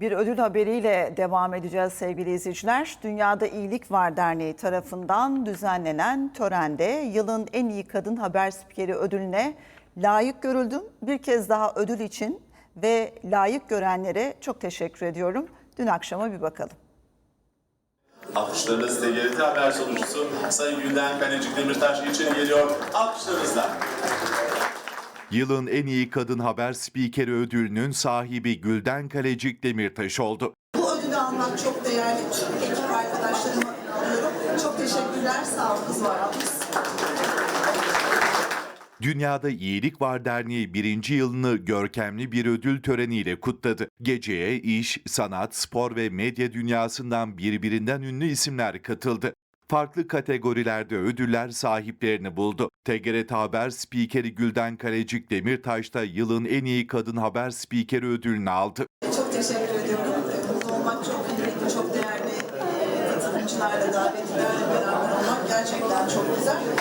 Bir ödül haberiyle devam edeceğiz sevgili izleyiciler. Dünyada İyilik Var Derneği tarafından düzenlenen törende yılın en iyi kadın haber spikeri ödülüne layık görüldüm. Bir kez daha ödül için ve layık görenlere çok teşekkür ediyorum. Dün akşama bir bakalım. Alkışlarınız TGRT Haber sunucusu Sayın Gülden Kalecik Demirtaş için geliyor. Alkışlarınızla. Yılın en iyi kadın haber spikeri ödülünün sahibi Gülden Kalecik Demirtaş oldu. Bu ödülü almak çok değerli. Tüm ekip arkadaşlarıma alıyorum. Çok teşekkürler. Sağ olun. Kız var abimiz. Dünyada İyilik Var Derneği birinci yılını görkemli bir ödül töreniyle kutladı. Geceye iş, sanat, spor ve medya dünyasından birbirinden ünlü isimler katıldı. Farklı kategorilerde ödüller sahiplerini buldu. TGRT Haber spikeri Gülden Kalecik Demirtaş da yılın en iyi kadın haber spikeri ödülünü aldı. Çok teşekkür ediyorum. Burada olmak çok kıymetli, çok değerli. Ee, Katılımcılarla, davetlilerle beraber olmak gerçekten çok güzel.